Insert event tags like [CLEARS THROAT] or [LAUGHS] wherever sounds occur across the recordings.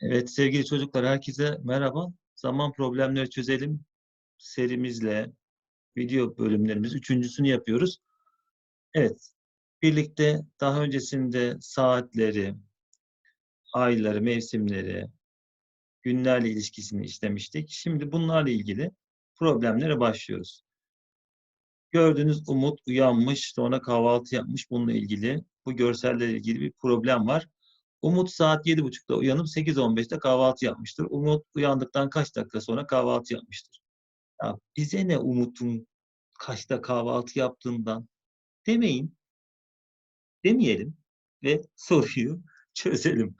Evet sevgili çocuklar herkese merhaba. Zaman problemleri çözelim serimizle video bölümlerimiz üçüncüsünü yapıyoruz. Evet birlikte daha öncesinde saatleri, ayları, mevsimleri, günlerle ilişkisini işlemiştik. Şimdi bunlarla ilgili problemlere başlıyoruz. Gördüğünüz Umut uyanmış, sonra kahvaltı yapmış. Bununla ilgili, bu görsellerle ilgili bir problem var. Umut saat 7.30'da uyanıp 8.15'te kahvaltı yapmıştır. Umut uyandıktan kaç dakika sonra kahvaltı yapmıştır. Ya bize ne Umut'un kaçta kahvaltı yaptığından demeyin. Demeyelim ve [LAUGHS] soruyu çözelim.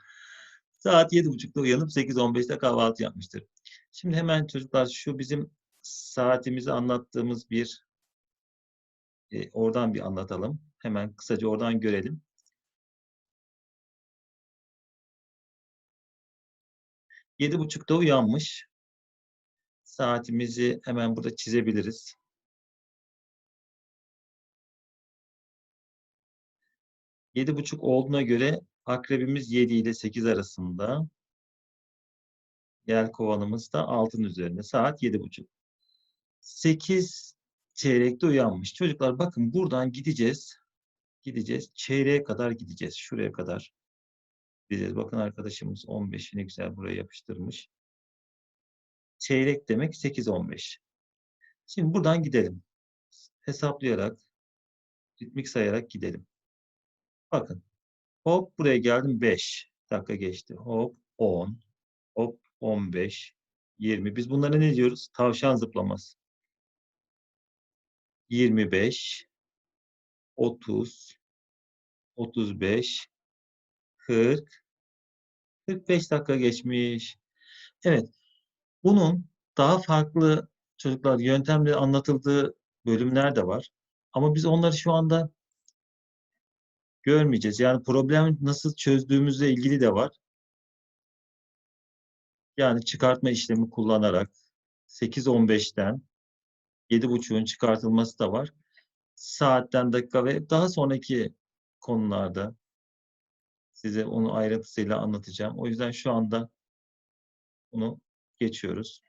Saat 7.30'da uyanıp 8.15'te kahvaltı yapmıştır. Şimdi hemen çocuklar şu bizim saatimizi anlattığımız bir e, oradan bir anlatalım. Hemen kısaca oradan görelim. Yedi buçukta uyanmış. Saatimizi hemen burada çizebiliriz. Yedi buçuk olduğuna göre akrebimiz 7 ile 8 arasında. Yel kovanımız da altın üzerinde. Saat yedi buçuk. 8 çeyrekte uyanmış. Çocuklar bakın buradan gideceğiz. Gideceğiz. Çeyreğe kadar gideceğiz. Şuraya kadar gideceğiz. Bakın arkadaşımız 15'ini güzel buraya yapıştırmış. Çeyrek demek 8-15. Şimdi buradan gidelim. Hesaplayarak, ritmik sayarak gidelim. Bakın. Hop buraya geldim 5 dakika geçti. Hop 10. Hop 15. 20. Biz bunlara ne diyoruz? Tavşan zıplaması. 25 30 35 40 45 dakika geçmiş. Evet. Bunun daha farklı çocuklar yöntemle anlatıldığı bölümler de var. Ama biz onları şu anda görmeyeceğiz. Yani problemi nasıl çözdüğümüzle ilgili de var. Yani çıkartma işlemi kullanarak 8-15'ten 7.30'un çıkartılması da var. Saatten dakika ve daha sonraki konularda size onu ayrıntısıyla anlatacağım. O yüzden şu anda bunu geçiyoruz.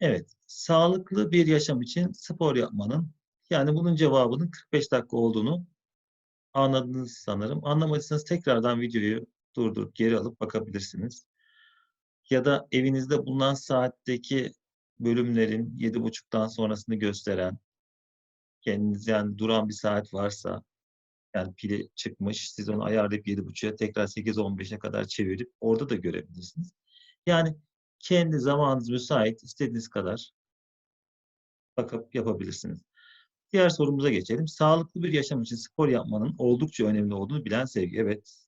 Evet, sağlıklı bir yaşam için spor yapmanın, yani bunun cevabının 45 dakika olduğunu anladınız sanırım. Anlamadıysanız tekrardan videoyu durdurup geri alıp bakabilirsiniz. Ya da evinizde bulunan saatteki bölümlerin 7.30'dan sonrasını gösteren, kendiniz yani duran bir saat varsa, yani pili çıkmış, siz onu ayarlayıp 7.30'a tekrar 8.15'e kadar çevirip orada da görebilirsiniz. Yani kendi zamanınız müsait, istediğiniz kadar bakıp yapabilirsiniz. Diğer sorumuza geçelim. Sağlıklı bir yaşam için spor yapmanın oldukça önemli olduğunu bilen sevgi. Evet,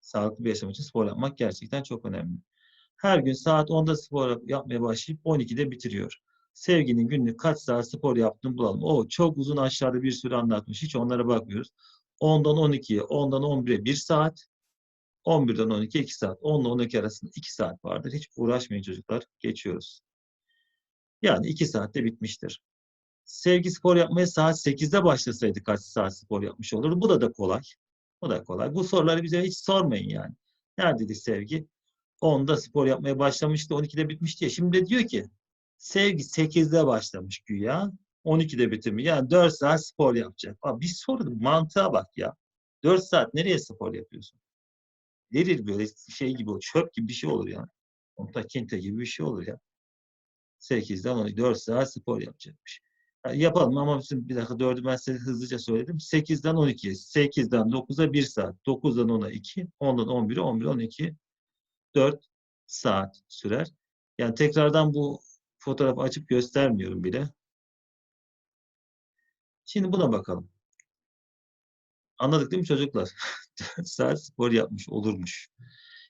sağlıklı bir yaşam için spor yapmak gerçekten çok önemli. Her gün saat 10'da spor yapmaya başlayıp 12'de bitiriyor. Sevginin günlük kaç saat spor yaptığını bulalım. O çok uzun aşağıda bir süre anlatmış. Hiç onlara bakmıyoruz. 10'dan 12'ye, 10'dan 11'e 1 saat, 11'den 12'ye 2 saat. 10 ile 12 arasında 2 saat vardır. Hiç uğraşmayın çocuklar. Geçiyoruz. Yani 2 saatte bitmiştir. Sevgi spor yapmaya saat 8'de başlasaydı kaç saat spor yapmış olurdu? Bu da da kolay. Bu da kolay. Bu soruları bize hiç sormayın yani. Neredeydi sevgi? 10'da spor yapmaya başlamıştı, 12'de bitmişti ya. Şimdi de diyor ki sevgi 8'de başlamış güya. 12'de bitirmiş. Yani 4 saat spor yapacak. Abi bir soru mantığa bak ya. 4 saat nereye spor yapıyorsun? Verir böyle şey gibi, çöp gibi bir şey olur yani. Onta kinte gibi bir şey olur ya. 8'den 12, 4 saat spor yapacakmış. Yani yapalım ama bir dakika 4'ü ben size hızlıca söyledim. 8'den 12'ye, 8'den 9'a 1 saat, 9'dan 10'a 2, 10'dan 11'e 11, 12, 4 saat sürer. Yani tekrardan bu fotoğrafı açıp göstermiyorum bile. Şimdi buna bakalım. Anladık değil mi çocuklar? [LAUGHS] 4 saat spor yapmış olurmuş.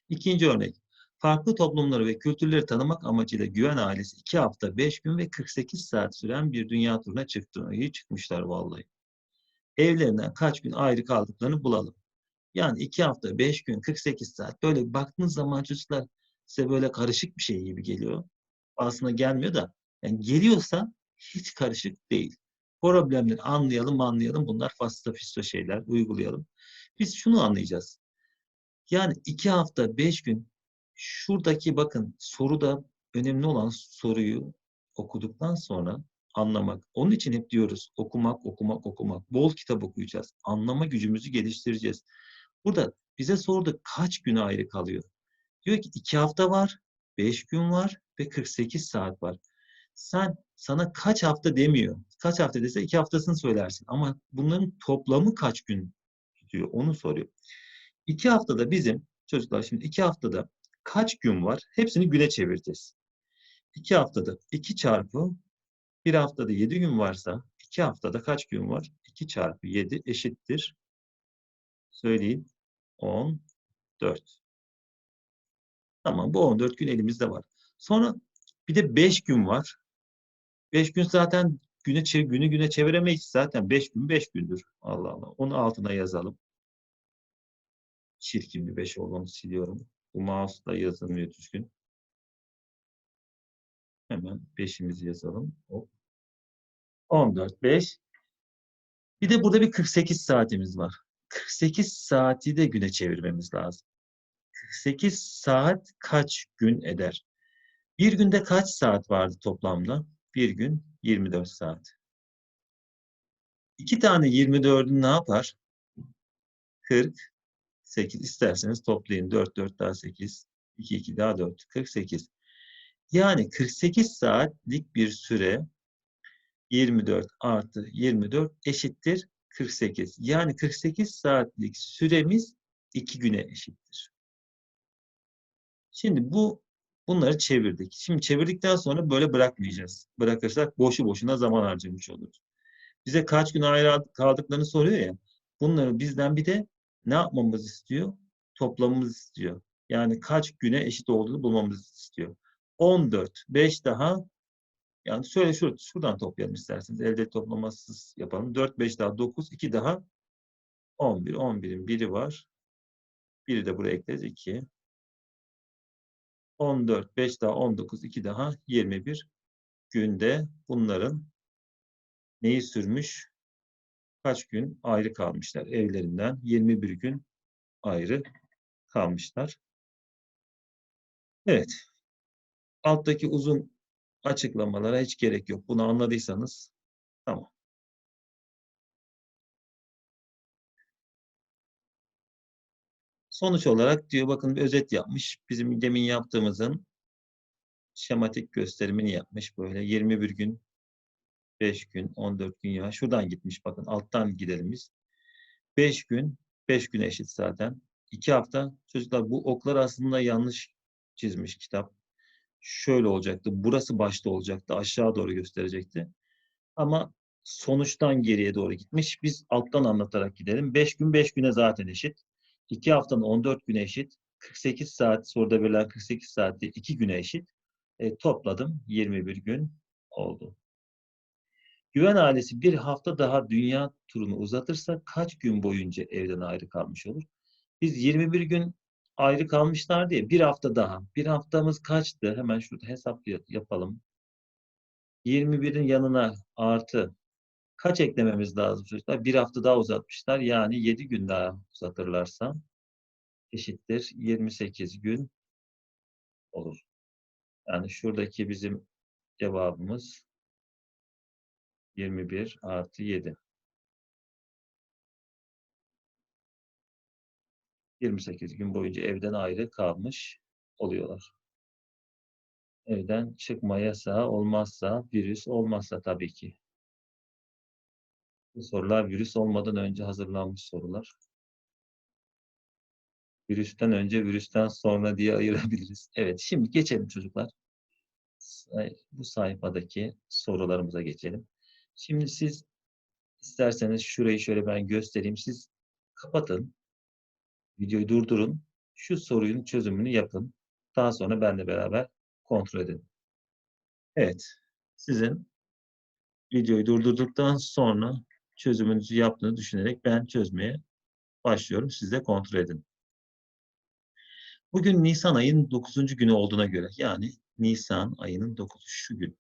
İkinci örnek. Farklı toplumları ve kültürleri tanımak amacıyla Güven ailesi 2 hafta, 5 gün ve 48 saat süren bir dünya turuna çıktı. İyi çıkmışlar vallahi. Evlerinden kaç gün ayrı kaldıklarını bulalım. Yani 2 hafta, 5 gün, 48 saat. Böyle baktığınız zaman çocuklar size böyle karışık bir şey gibi geliyor. Aslında gelmiyor da. Yani geliyorsa hiç karışık değil. Problemleri anlayalım, anlayalım. Bunlar fasta fisto şeyler, uygulayalım. Biz şunu anlayacağız. Yani 2 hafta 5 gün şuradaki bakın soruda önemli olan soruyu okuduktan sonra anlamak. Onun için hep diyoruz okumak, okumak, okumak. Bol kitap okuyacağız. Anlama gücümüzü geliştireceğiz. Burada bize sordu kaç gün ayrı kalıyor? Diyor ki 2 hafta var, 5 gün var ve 48 saat var. Sen sana kaç hafta demiyor. Kaç hafta dese 2 haftasını söylersin. Ama bunların toplamı kaç gün diyor onu soruyor. 2 haftada bizim çocuklar şimdi 2 haftada kaç gün var? Hepsini güne çevireceğiz. 2 haftada 2 çarpı bir haftada 7 gün varsa 2 haftada kaç gün var? 2 çarpı 7 eşittir. Söyleyin. 14. Tamam bu 14 gün elimizde var. Sonra bir de 5 gün var. 5 gün zaten güne günü güne çeviremeyiz zaten. 5 gün 5 gündür. Allah Allah. Onu altına yazalım. Çirkin bir 5 olduğunu siliyorum. Bu mouse'la yazılmıyor düzgün. Hemen 5'imizi yazalım. Hop. 14, 5. Bir de burada bir 48 saatimiz var. 48 saati de güne çevirmemiz lazım. 48 saat kaç gün eder? Bir günde kaç saat vardı toplamda? Bir gün 24 saat. İki tane 24'ün ne yapar? 48. İsterseniz toplayın. 4, 4 daha 8. 2, 2 daha 4. 48. Yani 48 saatlik bir süre 24 artı 24 eşittir 48. Yani 48 saatlik süremiz 2 güne eşittir. Şimdi bu bunları çevirdik. Şimdi çevirdikten sonra böyle bırakmayacağız. Bırakırsak boşu boşuna zaman harcamış oluruz. Bize kaç gün ayrı kaldıklarını soruyor ya. Bunları bizden bir de ne yapmamız istiyor? Toplamamız istiyor. Yani kaç güne eşit olduğunu bulmamızı istiyor. 14, 5 daha yani şöyle şur şuradan toplayalım isterseniz. Elde toplamasız yapalım. 4, 5 daha 9, 2 daha 11. 11'in biri var. Biri de buraya ekleriz. 2. 14, 5 daha 19, 2 daha 21 günde bunların neyi sürmüş? Kaç gün ayrı kalmışlar evlerinden? 21 gün ayrı kalmışlar. Evet. Alttaki uzun açıklamalara hiç gerek yok. Bunu anladıysanız tamam. Sonuç olarak diyor bakın bir özet yapmış. Bizim demin yaptığımızın şematik gösterimini yapmış. Böyle 21 gün, 5 gün, 14 gün ya. Şuradan gitmiş bakın alttan gidelim biz. 5 gün, 5 güne eşit zaten. 2 hafta. Çocuklar bu oklar aslında yanlış çizmiş kitap. Şöyle olacaktı. Burası başta olacaktı. Aşağı doğru gösterecekti. Ama sonuçtan geriye doğru gitmiş. Biz alttan anlatarak gidelim. 5 gün 5 güne zaten eşit. 2 haftanın 14 güne eşit. 48 saat soruda verilen 48 saatte 2 güne eşit. E, topladım 21 gün oldu. Güven ailesi bir hafta daha dünya turunu uzatırsa kaç gün boyunca evden ayrı kalmış olur? Biz 21 gün ayrı kalmışlar diye bir hafta daha. Bir haftamız kaçtı? Hemen şurada hesap yapalım. 21'in yanına artı kaç eklememiz lazım çocuklar? Bir hafta daha uzatmışlar. Yani 7 gün daha uzatırlarsa eşittir 28 gün olur. Yani şuradaki bizim cevabımız 21 artı 7. 28 gün boyunca evden ayrı kalmış oluyorlar. Evden çıkma yasağı olmazsa, virüs olmazsa tabii ki. Bu sorular virüs olmadan önce hazırlanmış sorular. Virüsten önce, virüsten sonra diye ayırabiliriz. Evet, şimdi geçelim çocuklar. Bu sayfadaki sorularımıza geçelim. Şimdi siz isterseniz şurayı şöyle ben göstereyim. Siz kapatın. Videoyu durdurun. Şu sorunun çözümünü yapın. Daha sonra benle beraber kontrol edin. Evet. Sizin videoyu durdurduktan sonra çözümünüzü yaptığını düşünerek ben çözmeye başlıyorum. Siz de kontrol edin. Bugün Nisan ayının 9. günü olduğuna göre yani Nisan ayının 9'u şu gün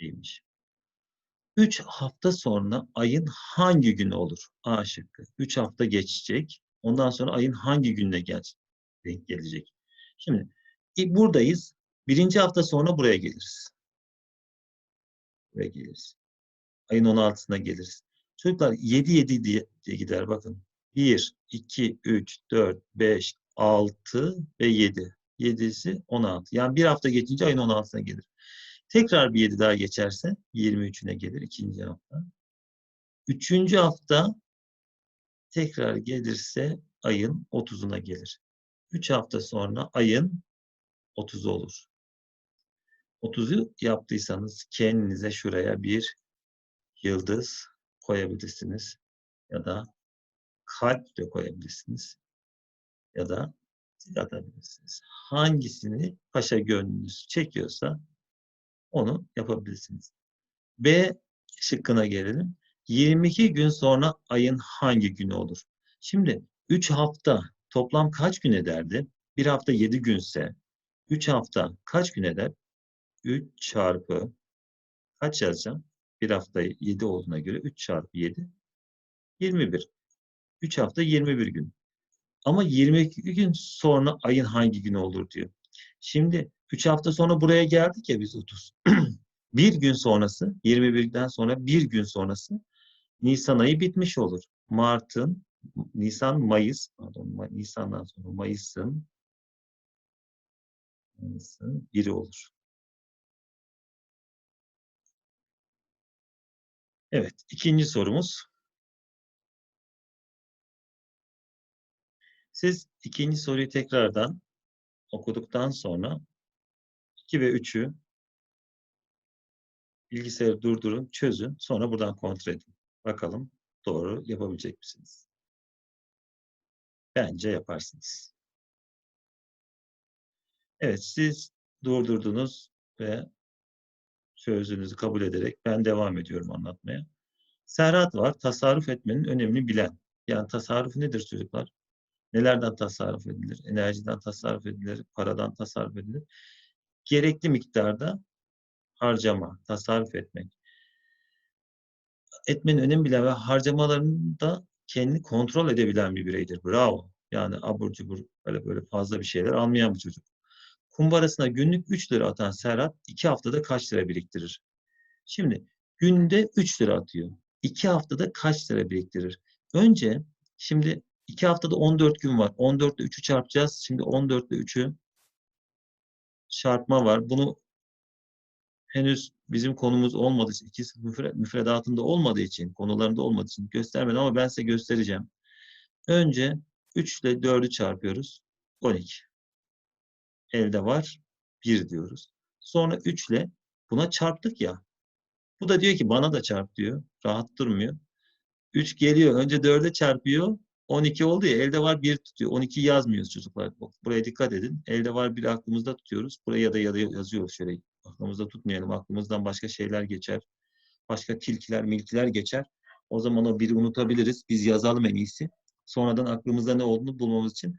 değilmiş. 3 hafta sonra ayın hangi günü olur? A şıkkı. 3 hafta geçecek. Ondan sonra ayın hangi gününe gel denk gelecek. Şimdi buradayız. Birinci hafta sonra buraya geliriz. Buraya geliriz. Ayın 16'sına geliriz. Çocuklar 7 7 diye, diye gider bakın. 1, 2, 3, 4, 5, 6 ve 7. 7'si 16. Yani bir hafta geçince ayın 16'sına gelir. Tekrar bir 7 daha geçerse 23'üne gelir ikinci hafta. Üçüncü hafta tekrar gelirse ayın 30'una gelir. 3 hafta sonra ayın 30'u olur. 30'u yaptıysanız kendinize şuraya bir yıldız koyabilirsiniz. Ya da kalp de koyabilirsiniz. Ya da tik atabilirsiniz. Hangisini paşa gönlünüz çekiyorsa onu yapabilirsiniz. B şıkkına gelelim. 22 gün sonra ayın hangi günü olur? Şimdi 3 hafta toplam kaç gün ederdi? Bir hafta 7 günse 3 hafta kaç gün eder? 3 çarpı kaç yazacağım? Bir hafta 7 olduğuna göre 3 çarpı 7 21. 3 hafta 21 gün. Ama 22 gün sonra ayın hangi günü olur diyor. Şimdi 3 hafta sonra buraya geldik ya biz 30. [CLEARS THROAT] bir gün sonrası 21'den sonra bir gün sonrası Nisan ayı bitmiş olur. Mart'ın Nisan, Mayıs, pardon, Nisan'dan sonra Mayıs'ın Mayıs'ın biri olur. Evet, ikinci sorumuz. Siz ikinci soruyu tekrardan okuduktan sonra 2 ve 3'ü bilgisayarı durdurun, çözün. Sonra buradan kontrol edin. Bakalım doğru yapabilecek misiniz? Bence yaparsınız. Evet, siz durdurdunuz ve çözdüğünüzü kabul ederek ben devam ediyorum anlatmaya. Serhat var, tasarruf etmenin önemini bilen. Yani tasarruf nedir çocuklar? Nelerden tasarruf edilir? Enerjiden tasarruf edilir, paradan tasarruf edilir. Gerekli miktarda harcama, tasarruf etmek. Etmenin önemini bilen ve harcamalarını da kendi kontrol edebilen bir bireydir. Bravo. Yani abur cubur böyle böyle fazla bir şeyler almayan bir çocuk. Kumbarasına günlük 3 lira atan Serhat 2 haftada kaç lira biriktirir? Şimdi günde 3 lira atıyor. 2 haftada kaç lira biriktirir? Önce şimdi 2 haftada 14 gün var. 14 ile 3'ü çarpacağız. Şimdi 14 ile 3'ü çarpma var. Bunu henüz bizim konumuz olmadığı için, ikisi müfredatında olmadığı için, konularında olmadığı için göstermedim ama ben size göstereceğim. Önce 3 ile 4'ü çarpıyoruz. 12. Elde var. 1 diyoruz. Sonra 3 ile buna çarptık ya. Bu da diyor ki bana da çarp diyor. Rahat durmuyor. 3 geliyor. Önce 4'e çarpıyor. 12 oldu ya elde var 1 tutuyor. 12 yazmıyoruz çocuklar. Buraya dikkat edin. Elde var 1 aklımızda tutuyoruz. Buraya da ya da yazıyoruz şöyle. Aklımızda tutmayalım. Aklımızdan başka şeyler geçer. Başka tilkiler, milkiler geçer. O zaman o biri unutabiliriz. Biz yazalım en iyisi. Sonradan aklımızda ne olduğunu bulmamız için.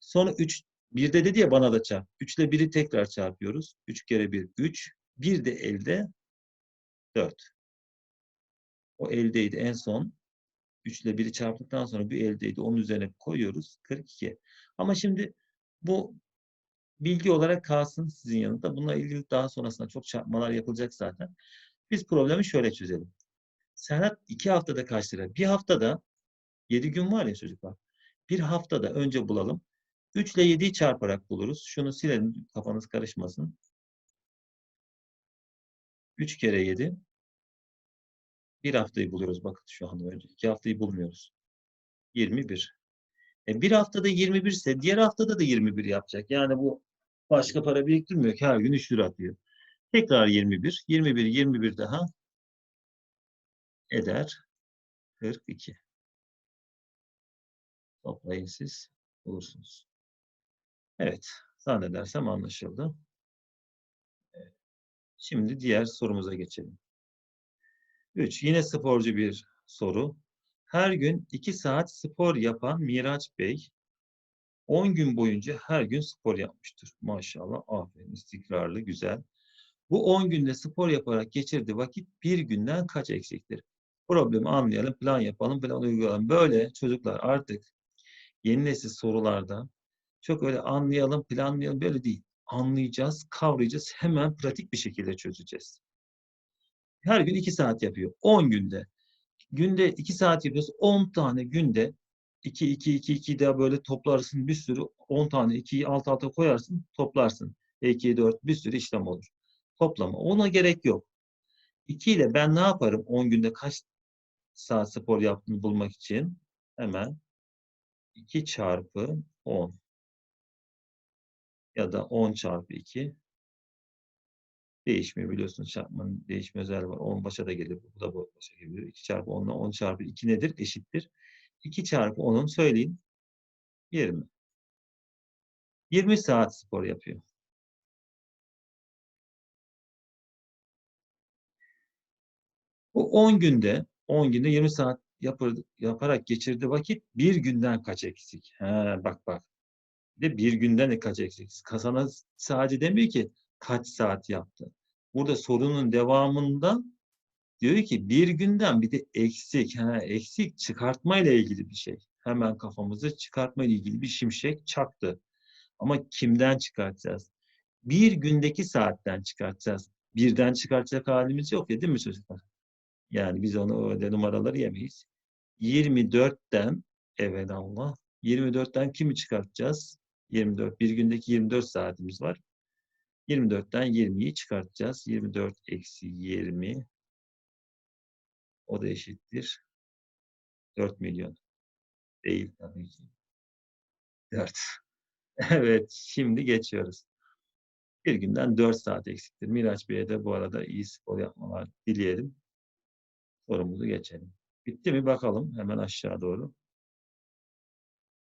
Sonra 3, 1 de dedi ya bana da çarp. 3 ile 1'i tekrar çarpıyoruz. 3 kere 1, 3. 1 de elde 4. O eldeydi en son. 3 ile 1'i çarptıktan sonra bir eldeydi. Onun üzerine koyuyoruz. 42. Ama şimdi bu bilgi olarak kalsın sizin yanında. Bununla ilgili daha sonrasında çok çarpmalar yapılacak zaten. Biz problemi şöyle çözelim. Serhat 2 haftada kaç lira? Bir haftada 7 gün var ya çocuklar. Bir haftada önce bulalım. 3 ile 7'yi çarparak buluruz. Şunu silelim kafanız karışmasın. 3 kere 7 bir haftayı buluyoruz bakın şu anda önce. iki haftayı bulmuyoruz. 21. E bir haftada 21 ise diğer haftada da 21 yapacak. Yani bu başka para biriktirmiyor ki her gün 3 lira atıyor. Tekrar 21. 21, 21 daha eder 42. Toplayın siz bulursunuz. Evet. Zannedersem anlaşıldı. Şimdi diğer sorumuza geçelim. 3. Yine sporcu bir soru. Her gün 2 saat spor yapan Miraç Bey 10 gün boyunca her gün spor yapmıştır. Maşallah, aferin, istikrarlı, güzel. Bu 10 günde spor yaparak geçirdiği vakit bir günden kaç eksiktir? Problemi anlayalım, plan yapalım, plan uygulayalım. Böyle çocuklar artık yeni nesil sorularda çok öyle anlayalım, planlayalım böyle değil. Anlayacağız, kavrayacağız, hemen pratik bir şekilde çözeceğiz. Her gün 2 saat yapıyor. 10 günde. Günde 2 saat yapıyoruz. 10 tane günde 2 2 2 2 daha böyle toplarsın bir sürü 10 tane 2'yi alt alta koyarsın, toplarsın. 2 4 bir sürü işlem olur. Toplama. Ona gerek yok. 2 ile ben ne yaparım 10 günde kaç saat spor yaptığını bulmak için? Hemen 2 çarpı 10 ya da 10 çarpı 2 değişmiyor biliyorsunuz çarpmanın değişme özelliği var. 10 başa da gelir. Bu da bu başa geliyor. 2 çarpı 10 ile 10 çarpı 2 nedir? Eşittir. 2 çarpı 10'un söyleyin. 20. 20 saat spor yapıyor. Bu 10 günde 10 günde 20 saat yapar, yaparak geçirdiği vakit bir günden kaç eksik? He, bak bak. De bir günden de kaç eksik? Kasana sadece demiyor ki kaç saat yaptı. Burada sorunun devamında diyor ki bir günden bir de eksik. Ha, eksik çıkartma ile ilgili bir şey. Hemen kafamızı çıkartma ile ilgili bir şimşek çaktı. Ama kimden çıkartacağız? Bir gündeki saatten çıkartacağız. Birden çıkartacak halimiz yok ya değil mi çocuklar? Yani biz onu öyle numaraları yemeyiz. 24'ten evet Allah 24'ten kimi çıkartacağız? 24. Bir gündeki 24 saatimiz var. 24'ten 20'yi çıkartacağız. 24 eksi 20 o da eşittir. 4 milyon. Değil tabii ki. 4. [LAUGHS] evet, şimdi geçiyoruz. Bir günden 4 saat eksiktir. Miraç Bey'e de bu arada iyi spor yapmalar dileyelim. Sorumuzu geçelim. Bitti mi bakalım hemen aşağı doğru.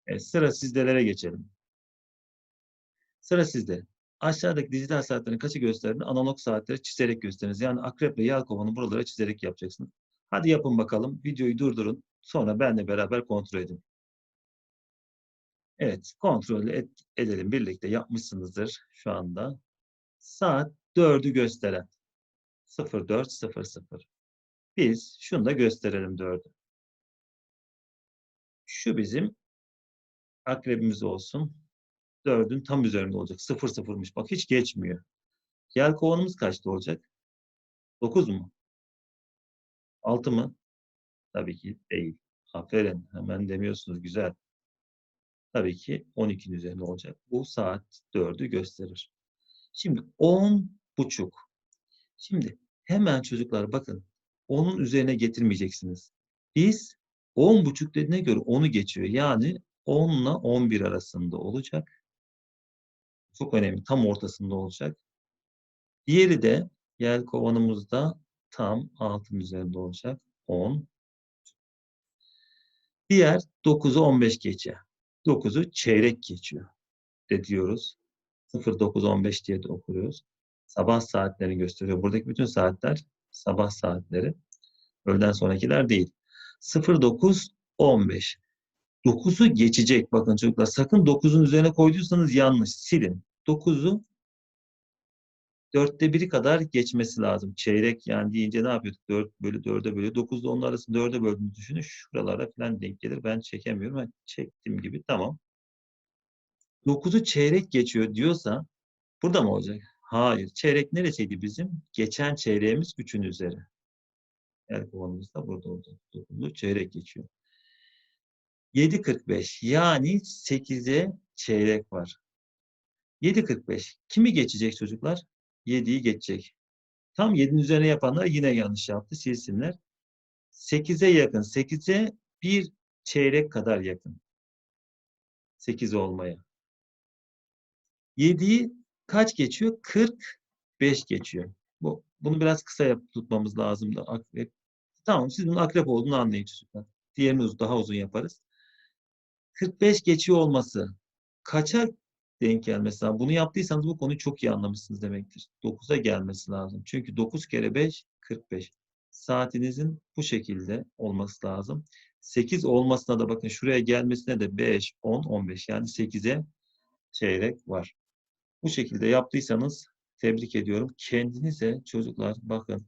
Evet, sıra sizdelere geçelim. Sıra sizde. Aşağıdaki dijital saatlerin kaçı gösterdiğini analog saatleri çizerek gösteriniz. Yani akrep ve yelkovanı buralara çizerek yapacaksınız. Hadi yapın bakalım. Videoyu durdurun. Sonra benle beraber kontrol edin. Evet, kontrol et, edelim. Birlikte yapmışsınızdır şu anda. Saat 4'ü gösteren. 04.00. Biz şunu da gösterelim 4'ü. Şu bizim akrebimiz olsun. 4'ün tam üzerinde olacak. 0 sıfırmış. Bak hiç geçmiyor. Yelkovanımız kaçta olacak? 9 mu? 6 mı? Tabii ki değil. Aferin. Hemen demiyorsunuz. Güzel. Tabii ki 12'nin üzerinde olacak. Bu saat 4'ü gösterir. Şimdi 10 buçuk. Şimdi hemen çocuklar bakın. Onun üzerine getirmeyeceksiniz. Biz 10 buçuk dediğine göre 10'u geçiyor. Yani 10 ile 11 arasında olacak. Çok önemli. Tam ortasında olacak. Diğeri de yel kovanımızda tam altın üzerinde olacak. 10. Diğer 9'u 15 geçe. 9'u çeyrek geçiyor. De diyoruz. 0915 diye de okuyoruz. Sabah saatlerini gösteriyor. Buradaki bütün saatler sabah saatleri. Öğleden sonrakiler değil. 0915. 9'u geçecek. Bakın çocuklar sakın 9'un üzerine koyduysanız yanlış. Silin. 9'u dörtte biri kadar geçmesi lazım. Çeyrek yani deyince ne yapıyorduk? 4 bölü 4'e bölü. 9 ile onun arasında 4'e böldüğünü düşünün. Şuralara falan denk gelir. Ben çekemiyorum. Ben çektiğim gibi tamam. 9'u çeyrek geçiyor diyorsa burada mı olacak? Hayır. Çeyrek neresiydi bizim? Geçen çeyreğimiz 3'ün üzeri. El kovanımız da burada olacak. 9'u çeyrek geçiyor. 7.45 yani 8'e çeyrek var. 7.45 kimi geçecek çocuklar? 7'yi geçecek. Tam 7'nin üzerine yapanlar yine yanlış yaptı. Silsinler. 8'e yakın. 8'e bir çeyrek kadar yakın. 8 olmaya. 7'yi kaç geçiyor? 45 geçiyor. Bu, bunu biraz kısa yap, tutmamız lazım da. Tamam siz bunun akrep olduğunu anlayın çocuklar. Diğerini daha uzun yaparız. 45 geçiyor olması kaça denk gelmesi lazım? Bunu yaptıysanız bu konuyu çok iyi anlamışsınız demektir. 9'a gelmesi lazım. Çünkü 9 kere 5 45. Saatinizin bu şekilde olması lazım. 8 olmasına da bakın şuraya gelmesine de 5, 10, 15 yani 8'e çeyrek var. Bu şekilde yaptıysanız tebrik ediyorum. Kendinize çocuklar bakın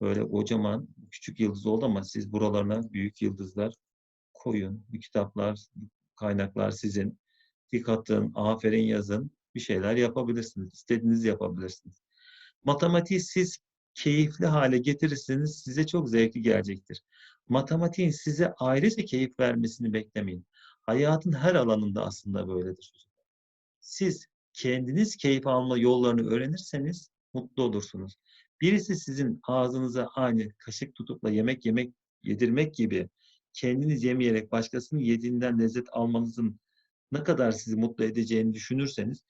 böyle kocaman küçük yıldız oldu ama siz buralarına büyük yıldızlar koyun. Bu kitaplar kaynaklar sizin. Tik atın, aferin yazın. Bir şeyler yapabilirsiniz. İstediğinizi yapabilirsiniz. Matematiği siz keyifli hale getirirseniz size çok zevkli gelecektir. Matematiğin size ayrıca keyif vermesini beklemeyin. Hayatın her alanında aslında böyledir. Siz kendiniz keyif alma yollarını öğrenirseniz mutlu olursunuz. Birisi sizin ağzınıza aynı kaşık tutup da yemek yemek yedirmek gibi kendiniz yemeyerek başkasının yediğinden lezzet almanızın ne kadar sizi mutlu edeceğini düşünürseniz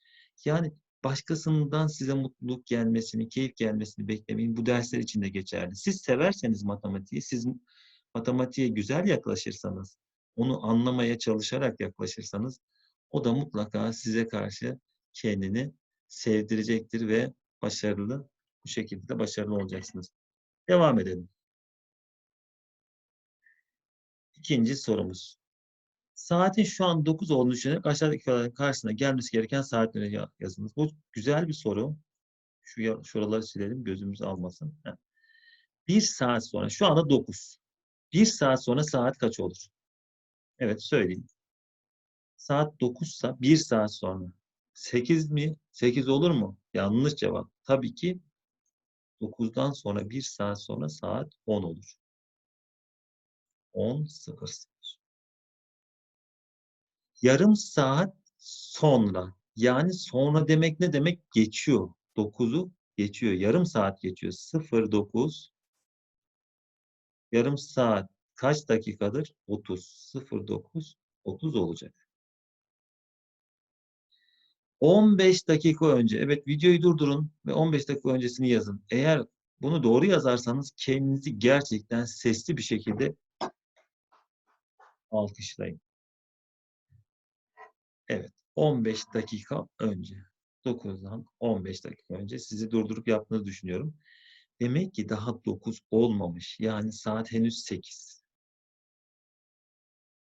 yani başkasından size mutluluk gelmesini, keyif gelmesini beklemeyin. Bu dersler için de geçerli. Siz severseniz matematiği, siz matematiğe güzel yaklaşırsanız, onu anlamaya çalışarak yaklaşırsanız o da mutlaka size karşı kendini sevdirecektir ve başarılı bu şekilde de başarılı olacaksınız. Devam edelim. İkinci sorumuz. Saatin şu an 9 olduğunu düşünerek aşağıdaki ifadelerin karşısına gelmesi gereken saatleri yazınız. Bu güzel bir soru. Şu şuraları silelim gözümüz almasın. Bir saat sonra, şu anda 9. Bir saat sonra saat kaç olur? Evet söyleyin. Saat 9 ise bir saat sonra. 8 mi? 8 olur mu? Yanlış cevap. Tabii ki 9'dan sonra bir saat sonra saat 10 olur. 10.00. Yarım saat sonra. Yani sonra demek ne demek? Geçiyor. 9'u geçiyor. Yarım saat geçiyor. 09 yarım saat kaç dakikadır? 30. 09 30 olacak. 15 dakika önce, evet videoyu durdurun ve 15 dakika öncesini yazın. Eğer bunu doğru yazarsanız kendinizi gerçekten sesli bir şekilde alkışlayın. Evet, 15 dakika önce. 9'dan 15 dakika önce sizi durdurup yaptığınızı düşünüyorum. Demek ki daha 9 olmamış. Yani saat henüz 8.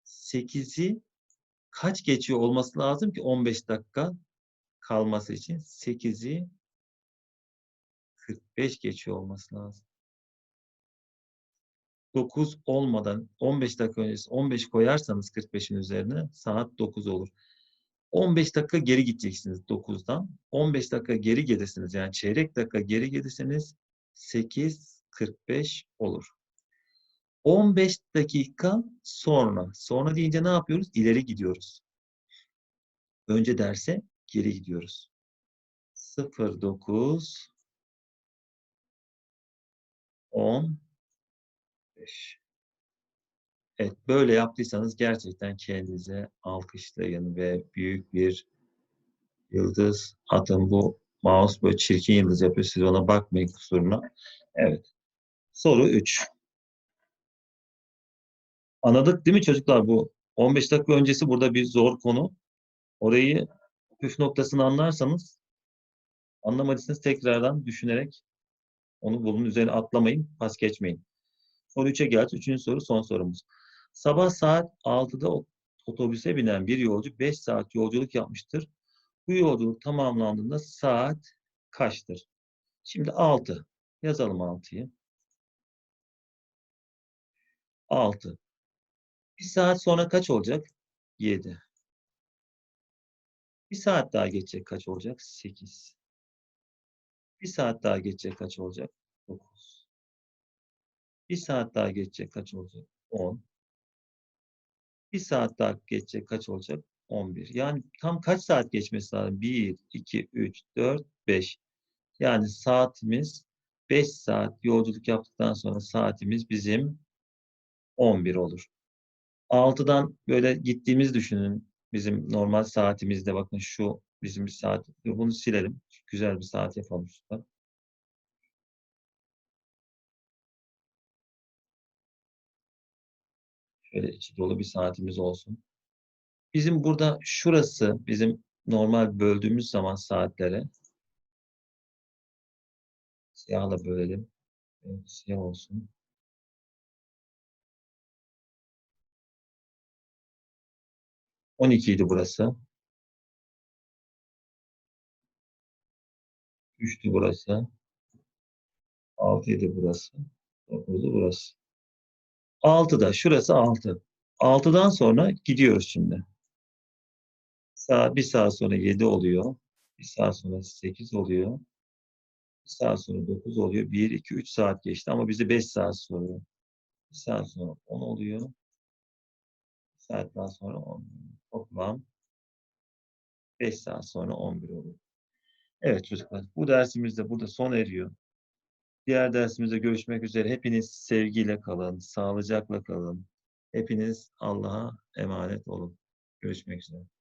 8'i kaç geçiyor olması lazım ki 15 dakika kalması için? 8'i 45 geçiyor olması lazım. 9 olmadan 15 dakika öncesi 15 koyarsanız 45'in üzerine saat 9 olur. 15 dakika geri gideceksiniz 9'dan. 15 dakika geri gelirsiniz. Yani çeyrek dakika geri gelirseniz 8.45 olur. 15 dakika sonra. Sonra deyince ne yapıyoruz? İleri gidiyoruz. Önce derse geri gidiyoruz. 09 10 5 Evet, böyle yaptıysanız gerçekten kendinize alkışlayın ve büyük bir yıldız atın. Bu mouse böyle çirkin yıldız yapıyor. Siz ona bakmayın kusuruna. Evet. Soru 3. Anladık değil mi çocuklar bu? 15 dakika öncesi burada bir zor konu. Orayı püf noktasını anlarsanız anlamadıysanız tekrardan düşünerek onu bunun üzerine atlamayın, pas geçmeyin. Soru 3'e geldi. Üçüncü soru son sorumuz. Sabah saat 6'da otobüse binen bir yolcu 5 saat yolculuk yapmıştır. Bu yolculuk tamamlandığında saat kaçtır? Şimdi 6. Yazalım 6'yı. 6. Bir saat sonra kaç olacak? 7. Bir saat daha geçecek kaç olacak? 8. Bir saat daha geçecek kaç olacak? 9. Bir saat daha geçecek kaç olacak? 10. Bir saat daha geçecek kaç olacak? 11. Yani tam kaç saat geçmesi lazım? 1, 2, 3, 4, 5. Yani saatimiz 5 saat yolculuk yaptıktan sonra saatimiz bizim 11 olur. 6'dan böyle gittiğimiz düşünün. Bizim normal saatimizde bakın şu bizim bir saat. Bunu silelim. Güzel bir saat yapalım. Şöyle içi dolu bir saatimiz olsun. Bizim burada şurası bizim normal böldüğümüz zaman saatlere siyahla bölelim. Evet, siyah olsun. On ikiydi burası. Üçtü burası. Altıydı burası. Dokuzdu burası. Altıda. Şurası altı. Altıdan sonra gidiyoruz şimdi. Saat, 1 saat sonra 7 oluyor. 1 saat sonra 8 oluyor. 1 saat sonra 9 oluyor. 1, 2, 3 saat geçti ama bize 5 saat soruyor. 1 saat sonra 10 oluyor. 1 saat daha sonra 10. Toplam 5 saat sonra 11 oluyor. Evet çocuklar, bu dersimiz de burada sona eriyor. Diğer dersimizde görüşmek üzere. Hepiniz sevgiyle kalın, sağlıcakla kalın. Hepiniz Allah'a emanet olun. Görüşmek üzere.